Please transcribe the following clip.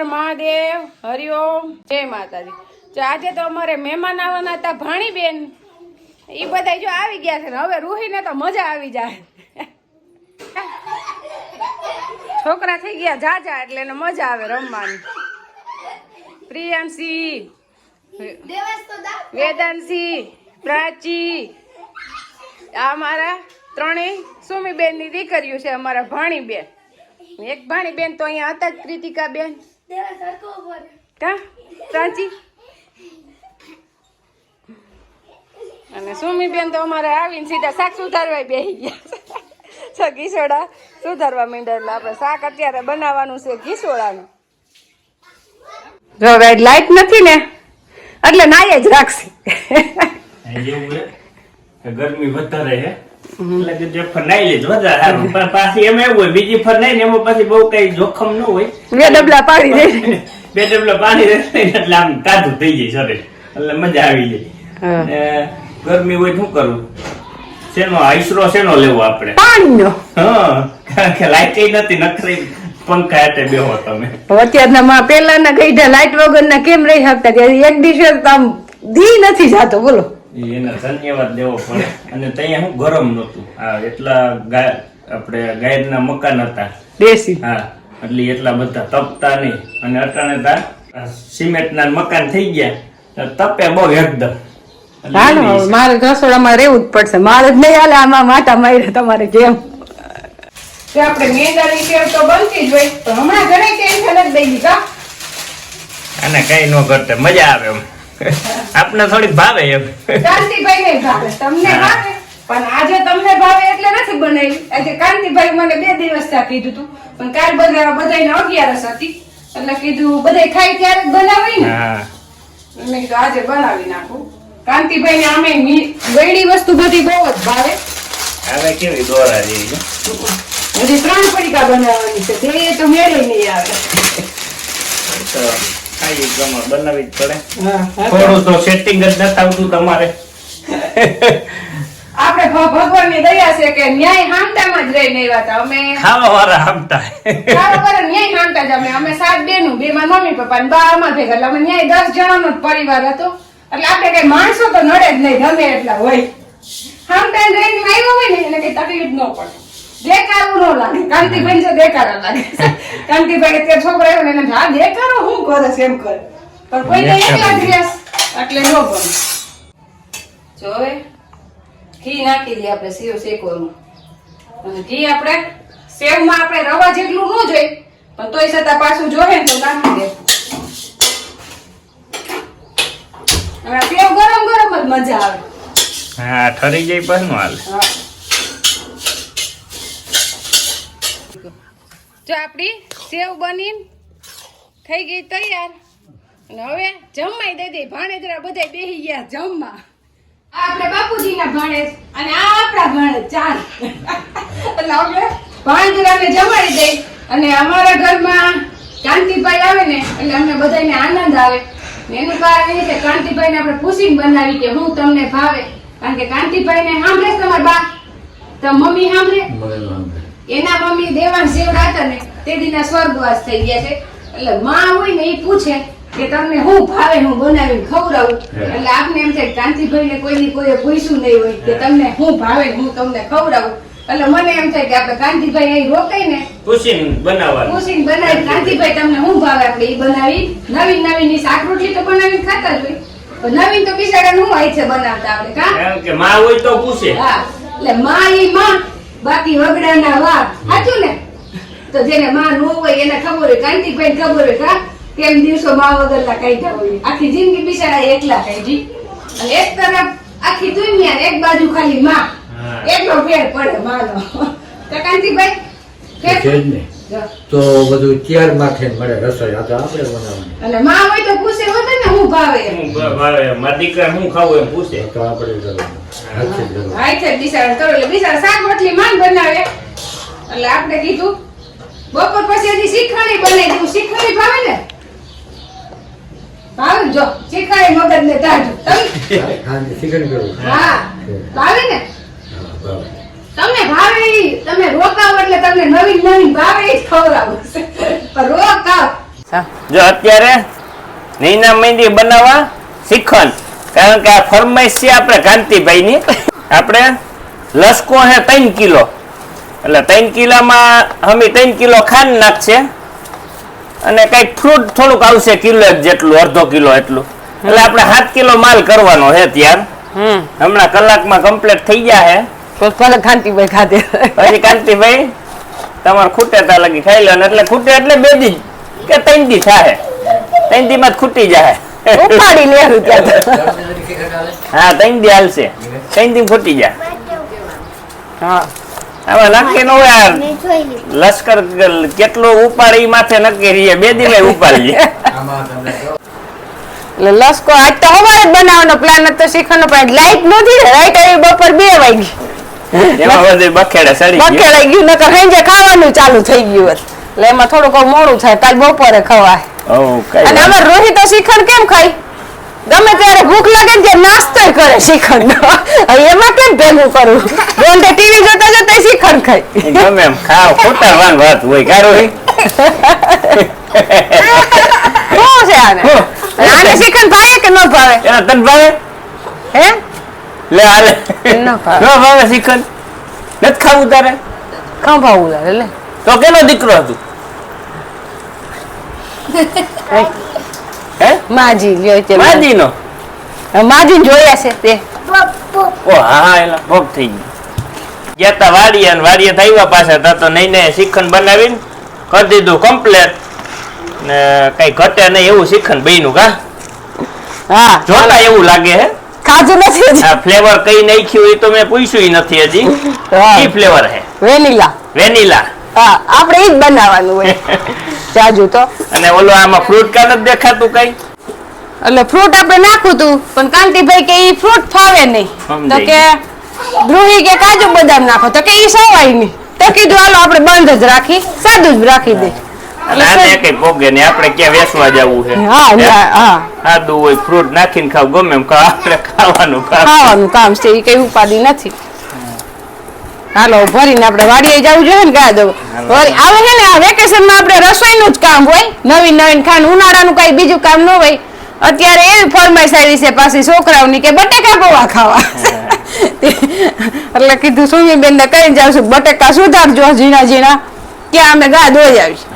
હર મહાદેવ હરિઓમ જય માતાજી. આજે તો અમારે મહેમાન આવવાના હતા ભાણીબેન. એ બધા જો આવી ગયા છે ને હવે રૂહીને તો મજા આવી જાય. છોકરા થઈ ગયા જાજા એટલે એને મજા આવે રમવાની. પ્રિયાંશી, વેદાંશી, પ્રાચી, આ મારા ત્રણેય સુમીબેનની દીકરીઓ છે અમારા ભાણીબેન. એક ભાણીબેન તો અહીંયા હતા જ કૃતિકાબેન કા? પ્રાચી અને સુમીબેન તો અમારે આવીને સીધા શાક સુધારવા બેસી ગયા. છે ઘીસોડા સુધારવા માંડ્યા એટલે આપણે શાક અત્યારે બનાવવાનું છે ઘીસોડાનું. જો હવે લાઈટ નથી ને એટલે નાય જ રાખશે. એવું હે કે ગરમી વધારે હે એટલે જે ફર નાઈ સારું. પણ પાછી એમ એવું હોય બીજી ફર ને એમાં પાછી બહુ કઈ જોખમ ન હોય. બે ડબલા પાડી દે. બે ડબલા પાણી રહેશે એટલે આમ તાજું થઈ જાય શરીર. એટલે મજા આવી જાય. ગરમી હોય શું કરવું શેનો આઈસરો શેનો લેવો આપણે? પાણીનો. હા કારણ કે લાઈટ નથી નખરી પંખા હાથે બેહો તમે. અત્યારના માં પેલાના ગઈઢા લાઈટ વગરના કેમ રહી શકતા? એક દિવસે તો આમ દી નથી જાતો બોલો. એનો ધન્યવાદ દેવો પડે. અને ત્યાં હું ગરમ નતું આ એટલા ગાય આપણે ગાયરના મકાન હતા. દેશી. હા એટલે એટલા બધા તપતા નહીં. અને અટાણે તા સિમેન્ટ ના મકાન થઈ ગયા. તપે બહુ એકદમ. મારે રસોડામાં રહેવું જ પડશે. મારે જ નહીં હાલે આમાં માટા માર્યા તમારે કેમ કે આપણે મેદાની સેવ તો બનતી જ હોય. તો હમણાં ઘણી ટેન્શન જ દઈ દીધા અને કઈ ન કરતે મજા આવે એમ. આપને થોડી ભાવે એમ. કાંતિભાઈ ને ભાવે તમને ભાવે? પણ આજે તમને ભાવે એટલે નથી બનાવી. આજે કાંતિભાઈ મને બે દિવસથી કીધું તું. પણ કાલ બધા બધાને અગિયારસ હતી. એટલે કીધું બધાય ખાઈ ત્યારે બનાવી ને. મેં કીધું આજે બનાવી નાખું. કાંતિભાઈ ને આમે ગયડી ગળી વસ્તુ બધી બહુ જ ભાવે. હવે કેવી દોરા જેવી હજી ત્રણ પડીકા બનાવવાની છે. તે તો મેળે નહીં આવે. ખાઈ ગમે બનાવી જ પડે. થોડું તો સેટિંગ જ નથી આવતું તમારે. આપણે ભગવાનની દયા છે કે ન્યાય હામટામાં જ રહીને આવ્યા હતા. અમે ખાવા વાળા આમતા બરાબર ન્યાય હામતા જ અમે. અમે સાત બેનું બે માં મમ્મી પપ્પા ને બા અમાર ભેગા. એટલે અમે ન્યાય દસ જણાનો જ પરિવાર હતો. એટલે આપણે કઈ માણસો તો નડે જ નહીં ગમે એટલા હોય. હામતા રહીને આવ્યો હોય ને એટલે કઈ તકલીફ ન પડે. દેખાડવું ન લાગે. કાંતિભાઈ જો દેખાડા લાગે. કાંતિભાઈ તે છોકરો આવ્યો ને હા દેખાડો હું કરે છે એમ કરે. પણ કોઈને એકલા જ રહેશ એટલે ન ગમે. જોવે ઘી નાખી દઈએ આપણે સેવ શેકવાનું અને ઘી આપણે સેવમાં આપણે રવા જેટલું ન જોઈએ પણ તોય છતાં પાછું જોઈએ ને તો નાખી દે. હવે સેવ ગરમ ગરમ જ મજા આવે. હા ઠરી જાય પણ હાલ. હા. જો આપણી સેવ બની થઈ ગઈ તૈયાર. અને હવે જમવાય દઈ ભાણેજરા બધા બેહી ગયા જમવા. આપણે બાપુજીના ભાણેજ અને આ આપણા ભાણેજ ચાર. એટલે આપણે ભાણેજરાને જમાડી દઈ. અને અમારા ઘરમાં કાંતિભાઈ આવે ને, એટલે અમને બધાને આનંદ આવે. ને એનું કારણ એ છે, કાંતિભાઈને આપણે પૂછીને બનાવી કે હું તમને ભાવે. કારણ કે કાંતિભાઈને સાંભળે છે તમારા બા? તો મમ્મી સાંભળે. એના મમ્મી દેવાન જેવડા હતા ને તે દીના સ્વર્ગવાસ થઈ ગયા છે. એટલે માં હોય ને એ પૂછે કે તમને હું ભાવે હું બનાવીને ખવડાવું. એટલે આપને એમ થાય કાંતિભાઈ ને કોઈની કોઈ પૂછ્યું નહીં હોય કે તમને હું ભાવે હું તમને ખવડાવું. એટલે મને એમ થાય કે આપણે કાંતિભાઈ અહીં રોકાઈ ને પૂછીને બનાવવાનું. પૂછીને બનાવી કાંતિભાઈ તમને હું ભાવે? આપણે એ બનાવી નવીન નવી ની શાક રોટલી તો બનાવીને ખાતા જ હોય. નવીન તો બિચારા નું હોય છે બનાવતા આપણે કા? કે માં હોય તો પૂછે. હા. એટલે માં ઈ માં બાકી વગડાના વા સાચું ને? તો જેને માં નો હોય એને ખબર હોય કાંતિભાઈ ખબર હોય કા કેમ દિવસો માં વગરના કાઢ્યા હોય. આખી જિંદગી બિચારા એકલા કાઢી. અને એક તરફ આખી દુનિયા એક બાજુ ખાલી માં. એટલો ફેર પડે માનો. તો કાંતિભાઈ ફેર. તો બધું ચેર માથે મળે રસોઈ. આ તો આપણે બનાવવાની. અને માં હોય તો પૂછે હોત ને હું ભાવે? હું ભાવે. મારા દીકરા હું ખાવું એમ પૂછે. તો આપણે કરવાનું. હાય છે બિચારા કરો એટલે બિચારા શાક રોટલી માં બનાવે. એટલે આપણે કીધું બપોર પછી એની શીખવાડી બનાવી તું. શીખવાડી ભાવે ને? ભાવે જો શીખવાડી મગજ ને તાજો. તમે ખાંડ ચિકન હા. ભાવે ને? હા, બરાબર. તમને ભાવે તમે રોકાવ એટલે તમને નવી નવી ભાવે જ ખવડાવું. રોકાવ. જો અત્યારે નીના મહેંદી બનાવવા શીખન કારણ કે આ ફરમાઈશ છે આપણે કાંતિભાઈની. આપણે લસકો હે ત્રણ કિલો. એટલે ત્રણ કિલોમાં અમે ત્રણ કિલો ખાંડ નાખશે અને કંઈક ફ્રૂટ થોડુંક આવશે કિલો એક જેટલું અડધો કિલો એટલું. એટલે આપણે સાત કિલો માલ કરવાનો છે ત્યાર હમ. હમણાં કલાકમાં કમ્પ્લીટ થઈ ગયા છે તો ભલે કાંતિભાઈ ખાધે. પછી કાંતિભાઈ તમારે ખૂટે ત્યાં લગી ખાઈ લો ને એટલે ખૂટે એટલે બે દી કે ત્રણ દી થાય ત્રણ દી માં જ ખૂટી જાય ઉપાડી લેવું ત્યાં તો. હા ત્રણ દી હાલશે. ત્રણ દી ખૂટી જાય હા. આમાં નક્કી ન હોય યાર લશ્કર કેટલો ઉપાડે ઈ માથે નક્કી રહીએ. બે દી માં ઉપાડીએ. આમાં તમને કહું, એટલે લસકો આજ તો સવારે જ બનાવવાનો પ્લાન હતો શીખવાનો પણ લાઈટ નહોતી ને લાઈટ આવી બપોર બે વાગી એમાં બધું બખેડે સડી ગયું. નકર સાંજે ખાવાનું ચાલુ થઈ ગયું હતું. એટલે એમાં થોડુંક મોડું થાય કાલ બપોરે ખવાય. અને. અમાર રોહિત તો શ્રીખંડ કેમ ખાય? ગમે ત્યારે ભૂખ લાગે ને નાસ્તો કરે શ્રીખંડ હવે એમાં કેમ ભેગું કરવું રોંઢે ટીવી જોતા જોતા શ્રીખંડ ખાય. ગમે એમ ખાવ ખોટાડવાની વાત હોય કારો શું છે આને? આને શ્રીખંડ ભાવે કે ન ભાવે? તન ભાવે? હે? લે હાલે ન ભાવે. ન ભાવે શીખન નથી ખાવું તારે? કાં ભાવું તારે લે. તો કેનો દીકરો હતું? હે? માજી લ્યો તે માજી નો માજી જોયા છે તે. ઓ હા હા એલા ભોગ થઈ ગયું. ગયા તા વાડીએ અને વાડીએ થઈવા પાછા. તા તો નહીં ને શીખન બનાવીને કરી દીધું કમ્પ્લેટ ને કઈ ઘટે નહીં એવું શીખન બન્યું કા? હા. જોતા એવું લાગે હે? ખાધું નથી હજી. ફ્લેવર કઈ નાખ્યું એ તો મેં પૂછ્યું નથી હજી. કી ફ્લેવર હે? વેનીલા. વેનીલા. હા આપણે ઈ જ બનાવવાનું હોય. જાજુ તો. અને ઓલો આમાં ફ્રૂટ કા નથી દેખાતું કઈ? એટલે ફ્રૂટ આપણે નાખું તું પણ કાંતિભાઈ કે ઈ ફ્રૂટ ફાવે નહીં. તો કે ધ્રુવી કે કાજુ બદામ નાખો. તો કે ઈ સવાય નહીં. તો કીધું હાલો આપણે બંધ જ રાખી સાદું જ રાખી દે. ના, હાલો ભરીને આપણે વાડીએ જવું જોઈએ ને ગા દઉં વળી આવે છે ને આ વેકેશનમાં આપણે રસોઈનું જ કામ હોય. નવીન નવીન ખાન ઉનાળાનું કઈ બીજું કામ ન હોય. અત્યારે એવી ફરમાઈશ આવી છે પાછી છોકરાઓની કે બટેકા પૌવા ખાવા. એટલે કીધું સુમીબેન ને કઈ જાવ છું બટેકા સુધારજો ઝીણા ઝીણા. ત્યાં અમે ગા દોઈ આવી